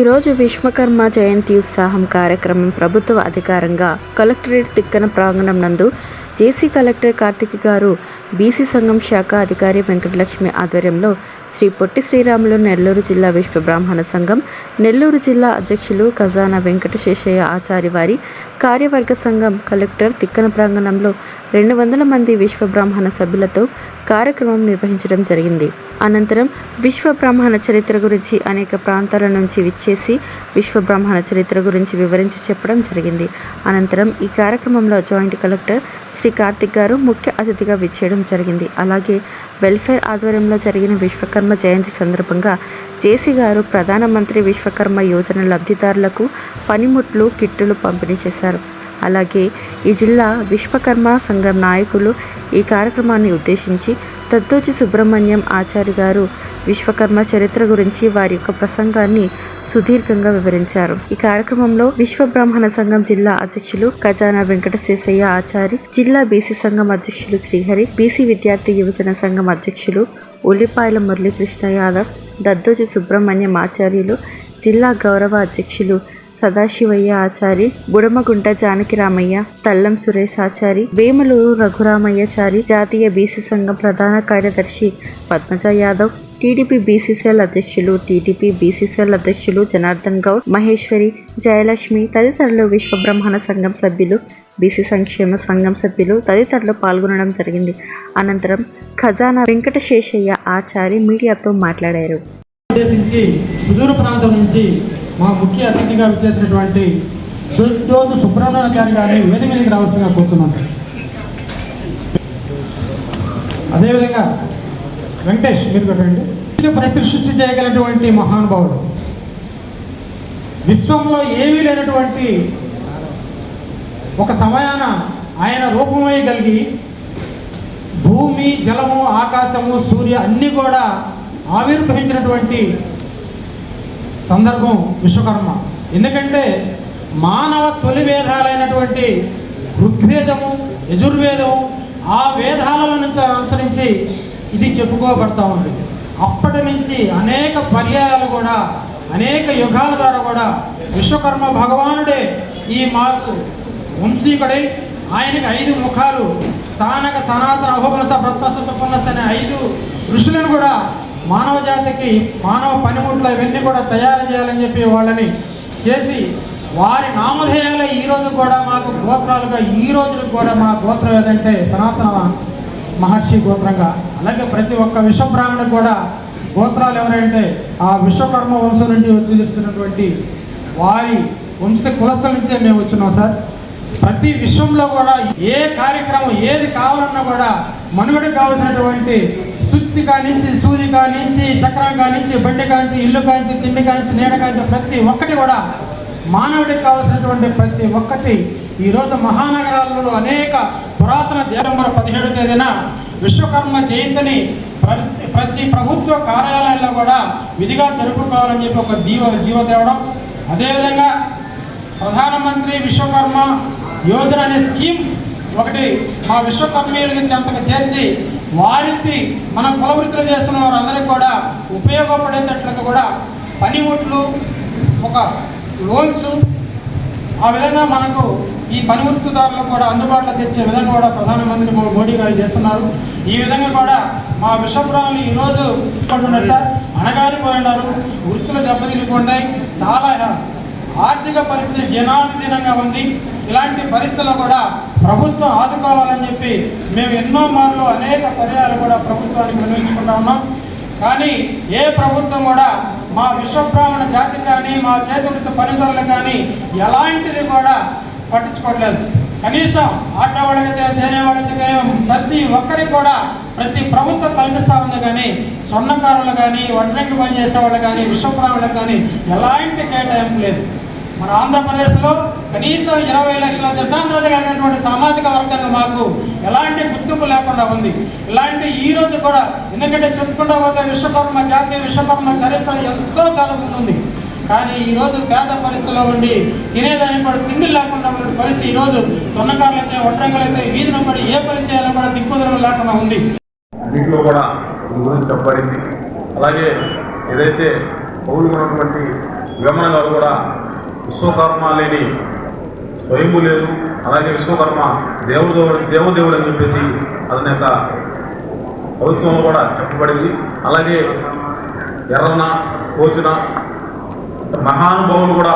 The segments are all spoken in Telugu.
ఈరోజు విశ్వకర్మ జయంతి ఉత్సాహం కార్యక్రమం ప్రభుత్వ అధికారంగా కలెక్టరేట్ తిక్కన ప్రాంగణం నందు జేసీ కలెక్టర్ కార్తిక్ గారు బీసీ సంఘం శాఖ అధికారి వెంకటలక్ష్మి ఆధ్వర్యంలో శ్రీ పొట్టి శ్రీరాములు నెల్లూరు జిల్లా విశ్వ బ్రాహ్మణ సంఘం నెల్లూరు జిల్లా అధ్యక్షులు ఖజానా వెంకట శేషయ్య ఆచారి వారి కార్యవర్గ సంఘం కలెక్టర్ తిక్కన ప్రాంగణంలో రెండు వందల మంది విశ్వ బ్రాహ్మణ సభ్యులతో కార్యక్రమం నిర్వహించడం జరిగింది. అనంతరం విశ్వ బ్రాహ్మణ చరిత్ర గురించి అనేక ప్రాంతాల నుంచి విచ్చేసి విశ్వ బ్రాహ్మణ చరిత్ర గురించి వివరించి చెప్పడం జరిగింది. అనంతరం ఈ కార్యక్రమంలో జాయింట్ కలెక్టర్ శ్రీ కార్తిక్ గారు ముఖ్య అతిథిగా విచ్చేయడం జరిగింది. అలాగే వెల్ఫేర్ ఆధ్వర్యంలో జరిగిన విశ్వకర్మ జయంతి సందర్భంగా జేసీ గారు ప్రధానమంత్రి విశ్వకర్మ యోజన లబ్ధిదారులకు పనిముట్లు కిట్టులు పంపిణీ చేశారు. అలాగే ఈ జిల్లా విశ్వకర్మ సంఘం నాయకులు ఈ కార్యక్రమాన్ని ఉద్దేశించి దద్దోజి సుబ్రహ్మణ్యం ఆచారి గారు విశ్వకర్మ చరిత్ర గురించి వారి యొక్క ప్రసంగాన్ని సుదీర్ఘంగా వివరించారు. ఈ కార్యక్రమంలో విశ్వ బ్రాహ్మణ సంఘం జిల్లా అధ్యక్షులు ఖజానా వెంకట శేషయ్య ఆచారి జిల్లా బీసీ సంఘం అధ్యక్షులు శ్రీహరి బీసీ విద్యార్థి యువజన సంఘం అధ్యక్షులు ఉల్లిపాయల మురళీకృష్ణ యాదవ్ దద్దోజి సుబ్రహ్మణ్యం ఆచార్యులు జిల్లా గౌరవ అధ్యక్షులు సదాశివయ్య ఆచారి బుడమగుంట జానకిరామయ్య తల్లం సురేష్ ఆచారి వేములూరు రఘురామయ్యచారి జాతీయ బీసీ సంఘం ప్రధాన కార్యదర్శి Padmaja Yadav TDP BC cell అధ్యక్షులు టీడీపీ బీసీసీఎల్ అధ్యక్షులు జనార్దన్ గౌడ్ మహేశ్వరి జయలక్ష్మి తదితరులు విశ్వబ్రహ్మణ సంఘం సభ్యులు బీసీ సంక్షేమ సంఘం సభ్యులు తదితరులు పాల్గొనడం జరిగింది. అనంతరం ఖజానా వెంకట శేషయ్య ఆచారి మీడియాతో మాట్లాడారు. ప్రాంతం నుంచి మా ముఖ్య అతిథిగా విచ్చేసినటువంటి దొడ్డోజు సుబ్రహ్మణ్యాచారి గారిని వేదిక మీదకి రావాల్సిందిగా కోరుతున్నాం సార్. అదేవిధంగా వెంకటేష్ మీరు పెట్టండి ఇది ప్రతి సృష్టి చేయగలిగినటువంటి మహానుభావుడు. విశ్వంలో ఏమీ లేనటువంటి ఒక సమయాన ఆయన రూపమయ్యగలిగి భూమి జలము ఆకాశము సూర్య అన్నీ కూడా ఆవిర్భవించినటువంటి సందర్భం విశ్వకర్మ. ఎందుకంటే మానవ తొలి వేదాలైనటువంటి ఋగ్వేదము యజుర్వేదము ఆ వేదాల నుంచి అనుసరించి ఇది చెప్పుకోబడతా ఉంది. అప్పటి నుంచి అనేక పర్యాయాలు కూడా అనేక యుగాల ద్వారా కూడా విశ్వకర్మ భగవానుడే ఈ మాకు వంశీకుడై ఆయనకి ఐదు ముఖాలు సానక సనాతన అహోబనస ప్రత్మస సుపన్నస అనే ఐదు ఋషులను కూడా మానవ జాతికి మానవ పనిముట్లు ఇవన్నీ కూడా తయారు చేయాలని చెప్పి వాళ్ళని చేసి వారి నామధేయాలే ఈ రోజు కూడా మాకు గోత్రాలుగా ఈ రోజు కూడా మా గోత్రం ఏదంటే సనాతన మహర్షి గోత్రంగా. అలాగే ప్రతి ఒక్క విశ్వబ్రాహ్మణుడు కూడా గోత్రాలు ఎవరంటే ఆ విశ్వకర్మ వంశం నుండి వచ్చి వచ్చినటువంటి వారి వంశ కులస్తుల నుంచే మేము వచ్చినాం సార్. ప్రతి విశ్వంలో కూడా ఏ కార్యక్రమం ఏది కావాలన్నా కూడా మనుగడకు కావాల్సినటువంటి సుత్తి కానించి సూది కానించి చక్రం కానించి బండి కానించి ఇల్లు కానించి తిండి కానించి నీడ కానించి ప్రతి ఒక్కటి కూడా మానవుడికి కావాల్సినటువంటి ప్రతి ఒక్కటి ఈరోజు మహానగరాలలో అనేక పురాతన డిసెంబర్ పదిహేడు తేదీన విశ్వకర్మ జయంతిని ప్రతి ప్రతి ప్రభుత్వ కార్యాలయాల్లో కూడా విధిగా జరుపుకోవాలని చెప్పి ఒక జీవ జీవ తేవడం అదేవిధంగా ప్రధానమంత్రి విశ్వకర్మ యోజన అనే స్కీమ్ ఒకటి మా విశ్వకర్మీయులకి చెంతకు చేర్చి వారికి మన కులవృత్తులు చేస్తున్న వారందరికీ కూడా ఉపయోగపడేటట్లుగా కూడా పనిముట్లు ఒక లోన్స్ ఆ విధంగా మనకు ఈ పనివృత్తిదారులు కూడా అందుబాటులో తెచ్చే విధంగా కూడా ప్రధానమంత్రి మోడీ గారు చేస్తున్నారు. ఈ విధంగా కూడా మా విషపురాలు ఈరోజు ఉన్నట్ట అణగారిపోయినారు వృత్తులు దెబ్బతినిపోయినాయి. చాలా ఆర్థిక పరిస్థితి దినానుదినంగా ఉంది. ఇలాంటి పరిస్థితుల్లో కూడా ప్రభుత్వం ఆదుకోవాలని చెప్పి మేము ఎన్నో మార్లు అనేక పర్యాలు కూడా ప్రభుత్వానికి వినియోగించుకుంటా ఉన్నాం. కానీ ఏ ప్రభుత్వం కూడా మా విశ్వబ్రాహ్మణ జాతి కానీ మా చేతివృత్తి పనితరులు కానీ ఎలాంటిది కూడా పట్టించుకోవట్లేదు కనీసం ఆటో వాళ్ళకైతే ప్రతి ఒక్కరికి కూడా ప్రతి ప్రభుత్వం కల్పిస్తా ఉంది కానీ స్వర్ణకారులు కానీ వడ్రంగి పని చేసే వాళ్ళు కానీ విశ్వబ్రాహ్మణులకు కానీ ఎలాంటి కేటాయింపు లేదు. మన ఆంధ్రప్రదేశ్లో కనీసం ఇరవై లక్షల దశాంధ్రత కలిగినటువంటి సామాజిక వర్గంగా మాకు ఎలాంటి గుర్తింపు లేకుండా ఉంది. ఇలాంటి ఈ రోజు కూడా ఎందుకంటే చెప్పుకుంటా పోతే విశ్వకర్మ జాతీయ విశ్వకర్మ చరిత్ర ఎంతో చాలా ఉంది. కానీ ఈ రోజు పేద పరిస్థితుల్లో ఉండి తినేదానికి కూడా తిండి లేకుండా ఉన్న పరిస్థితి ఈ రోజు సొన్నకారులైతే ఒట్రంగులైతే వీధిన కూడా ఏ పని చేయాలో కూడా దిక్కుదరం లేకుండా ఉంది. దీంట్లో కూడా గురించి చెప్పబడింది. అలాగే ఏదైతే పౌరులు ఉన్నటువంటి విమన కూడా విశ్వకర్మ లేని స్వయంభు లేదు. అలాగే విశ్వకర్మ దేవుడు దేవదేవుడు అని చెప్పేసి అతని యొక్క ప్రభుత్వంలో కూడా చెప్పబడింది అలాగే ఎర్రన కోచిన మహానుభావులు కూడా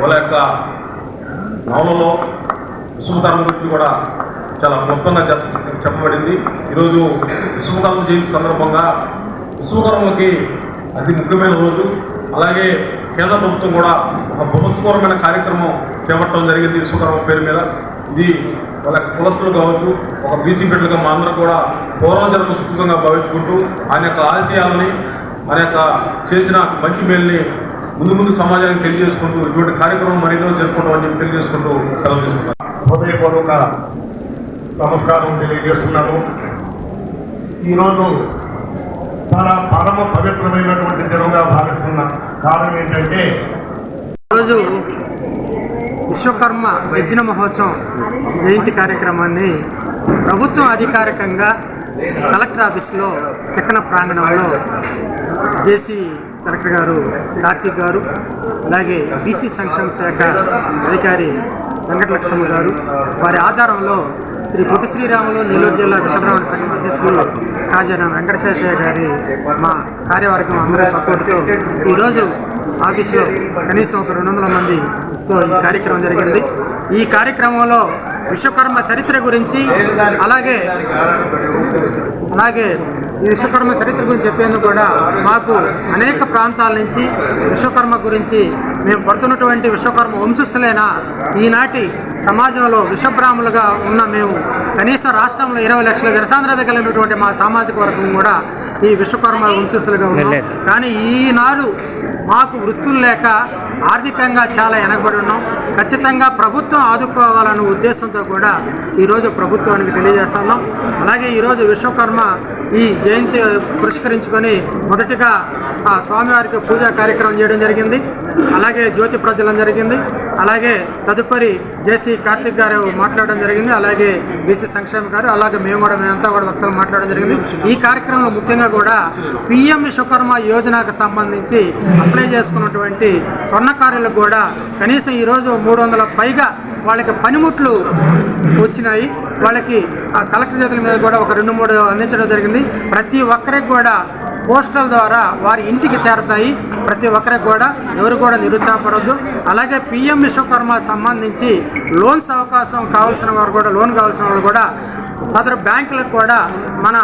వాళ్ళ యొక్క నవలలో విశ్వకర్మ గురించి కూడా చాలా క్లుప్తంగా చెప్ప చెప్పబడింది. ఈరోజు విశ్వకర్మ జయంతి సందర్భంగా విశ్వకర్మకి అతి ముఖ్యమైన రోజు. అలాగే కేంద్ర ప్రభుత్వం కూడా ఒక బృహత్పూర్వమైన కార్యక్రమం చేపట్టడం జరిగింది విశ్వకర్మ పేరు మీద. ఇది వాళ్ళ కులస్తులు కావచ్చు ఒక బీసీ బిడ్డలుగా మా అందరూ కూడా జరుపు సుఖంగా భావించుకుంటూ ఆయన యొక్క ఆశయాలని మన యొక్క చేసిన మంచి మేల్ని ముందు ముందు సమాజానికి తెలియజేసుకుంటూ ఇటువంటి కార్యక్రమం మరిలో జరుపుకుంటాం అని చెప్పి తెలియజేసుకుంటూ సెలవు తీసుకుంటాను హృదయపూర్వక నమస్కారం తెలియజేస్తున్నాను. ఈరోజు చాలా పరమ పవిత్రమైనటువంటి దినంగా భావిస్తున్న కారణం ఏంటంటే ఈరోజు విశ్వకర్మ యజ్ఞ మహోత్సవం జయంతి కార్యక్రమాన్ని ప్రభుత్వం అధికారికంగా కలెక్టర్ ఆఫీస్లో తెక్కన ప్రాంగణంలో జేసీ కలెక్టర్ గారు కార్తీక్ గారు అలాగే బీసీ సంక్షేమ శాఖ అధికారి వెంకటలక్ష్మ గారు వారి ఆధారంలో శ్రీ పొట్టి శ్రీరాములు నెల్లూరు జిల్లా విశ్వబ్రాహ్మణ సంఘం అధ్యక్షులు రాజారాం వెంకటశేషయ్య గారి మా కార్యవర్గం అందరి సపోర్ట్తో ఈరోజు ఆఫీసులో కనీసం ఒక రెండు వందల మందితో ఈ కార్యక్రమం జరిగింది. ఈ కార్యక్రమంలో విశ్వకర్మ చరిత్ర గురించి అలాగే అలాగే ఈ విశ్వకర్మ చరిత్ర గురించి చెప్పేందుకు కూడా మాకు అనేక ప్రాంతాల నుంచి విశ్వకర్మ గురించి మేము పడుతున్నటువంటి విశ్వకర్మ వంశస్థులైన ఈనాటి సమాజంలో విశ్వబ్రాహ్మలుగా ఉన్న మేము కనీసం రాష్ట్రంలో ఇరవై లక్షల జనసాంద్రత కలిగినటువంటి మా సామాజిక వర్గం కూడా ఈ విశ్వకర్మ వంశస్థులుగా ఉన్నాం. కానీ ఈనాడు మాకు వృత్తులు లేక ఆర్థికంగా చాలా వెనకబడి ఉన్నాం. ఖచ్చితంగా ప్రభుత్వం ఆదుకోవాలనే ఉద్దేశంతో కూడా ఈరోజు ప్రభుత్వానికి తెలియజేస్తున్నాం అలాగే ఈరోజు విశ్వకర్మ ఈ జయంతి పురస్కరించుకొని మొదటిగా ఆ స్వామివారికి పూజా కార్యక్రమం చేయడం జరిగింది. అలాగే జ్యోతి ప్రజలం జరిగింది. అలాగే తదుపరి జేసీ కార్తిక్ గారు మాట్లాడడం జరిగింది. అలాగే బీసీ సంక్షేమ గారు అలాగే మేము కూడా మేమంతా కూడా భక్తులు మాట్లాడడం జరిగింది. ఈ కార్యక్రమంలో ముఖ్యంగా కూడా పిఎం విశ్వకర్మ యోజనకు సంబంధించి అప్లై చేసుకున్నటువంటి స్వర్ణకారులకు కూడా కనీసం ఈరోజు మూడు వందల పైగా వాళ్ళకి పనిముట్లు వచ్చినాయి. వాళ్ళకి ఆ కలెక్టర్ చేతుల మీద కూడా ఒక రెండు మూడు అందించడం జరిగింది. ప్రతి ఒక్కరికి కూడా పోస్టల్ ద్వారా వారి ఇంటికి చేరతాయి. ప్రతి ఒక్కరికి కూడా ఎవరు కూడా నిరుత్సాహపడద్దు. అలాగే పిఎం విశ్వకర్మ సంబంధించి లోన్స్ అవకాశం కావాల్సిన వారు కూడా లోన్ కావాల్సిన వారు కూడా సదరు బ్యాంకులకు కూడా మన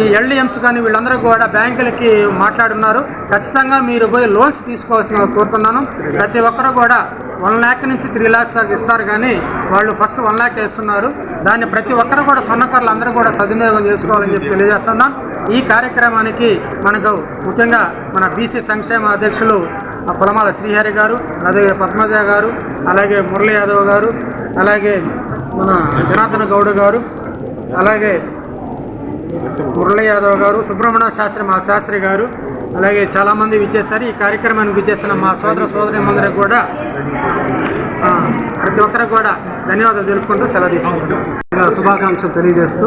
ఈ ఎల్డిఎంస్ కానీ వీళ్ళందరూ కూడా బ్యాంకులకి మాట్లాడున్నారు. ఖచ్చితంగా మీరు పోయి లోన్స్ తీసుకోవాల్సిన కోరుతున్నాను. ప్రతి ఒక్కరు కూడా వన్ ల్యాక్ నుంచి త్రీ ల్యాక్స్ ఇస్తారు కానీ వాళ్ళు ఫస్ట్ వన్ ల్యాక్ వేస్తున్నారు. దాన్ని ప్రతి ఒక్కరు కూడా సొన్నకారులు అందరూ కూడా సద్వినియోగం చేసుకోవాలని చెప్పి తెలియజేస్తున్నాం. ఈ కార్యక్రమానికి మనకు ముఖ్యంగా మన బీసీ సంక్షేమ అధ్యక్షులు ఆ పొలమాల శ్రీహరి గారు అలాగే పద్మజ గారు అలాగే మురళీ యాదవ్ గారు అలాగే మన జనార్దన గౌడ్ గారు అలాగే మురళీ యాదవ్ గారు సుబ్రహ్మణ్య శాస్త్రి మా శాస్త్రి గారు అలాగే చాలామంది విచ్చేస్తారు ఈ కార్యక్రమానికి విచ్చేసిన మా సోదర సోదరి మందరికి కూడా ప్రతి ఒక్కరికి కూడా ధన్యవాదాలు తెలుపుకుంటూ సెలవు తీసుకుంటాం శుభాకాంక్షలు తెలియజేస్తూ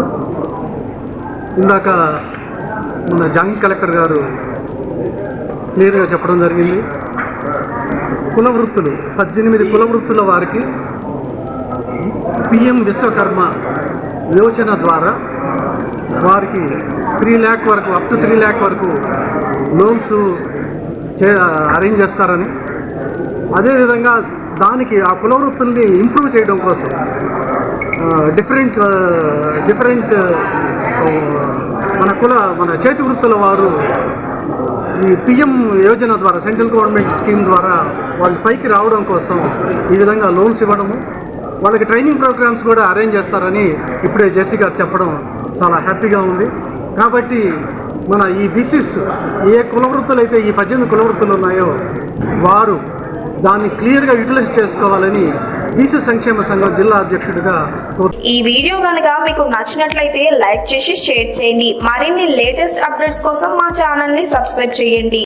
ఇందాక మన జాయింట్ కలెక్టర్ గారు క్లియర్గా చెప్పడం జరిగింది. కుల వృత్తులు పద్దెనిమిది కుల వృత్తుల వారికి పిఎం విశ్వకర్మ యోజన ద్వారా వారికి త్రీ ల్యాక్ వరకు అప్ టు త్రీ ల్యాక్ వరకు లోన్స్ చే అరేంజ్ చేస్తారని. అదేవిధంగా దానికి ఆ కుల వృత్తుల్ని ఇంప్రూవ్ చేయడం కోసం డిఫరెంట్ డిఫరెంట్ మన కుల మన చేతి వృత్తుల వారు ఈ పిఎం యోజన ద్వారా సెంట్రల్ గవర్నమెంట్ స్కీమ్ ద్వారా వాళ్ళు పైకి రావడం కోసం ఈ విధంగా లోన్స్ ఇవ్వడము వాళ్ళకి ట్రైనింగ్ ప్రోగ్రామ్స్ కూడా అరేంజ్ చేస్తారని ఇప్పుడే జేసీ గారు చెప్పడం చాలా హ్యాపీగా ఉంది. కాబట్టి మన ఈ బీసీస్ ఏ కులవృత్తులు అయితే ఈ పద్దెనిమిది కులవృత్తులు ఉన్నాయో వారు దాన్ని క్లియర్గా యూటిలైజ్ చేసుకోవాలని బీసీ సంక్షేమ సంఘం జిల్లా అధ్యక్షుడిగా ఈ వీడియో కనుక మీకు నచ్చినట్లయితే లైక్ చేసి షేర్ చేయండి. మరిన్ని లేటెస్ట్ అప్డేట్స్ కోసం మా ఛానల్ని సబ్స్క్రైబ్ చేయండి.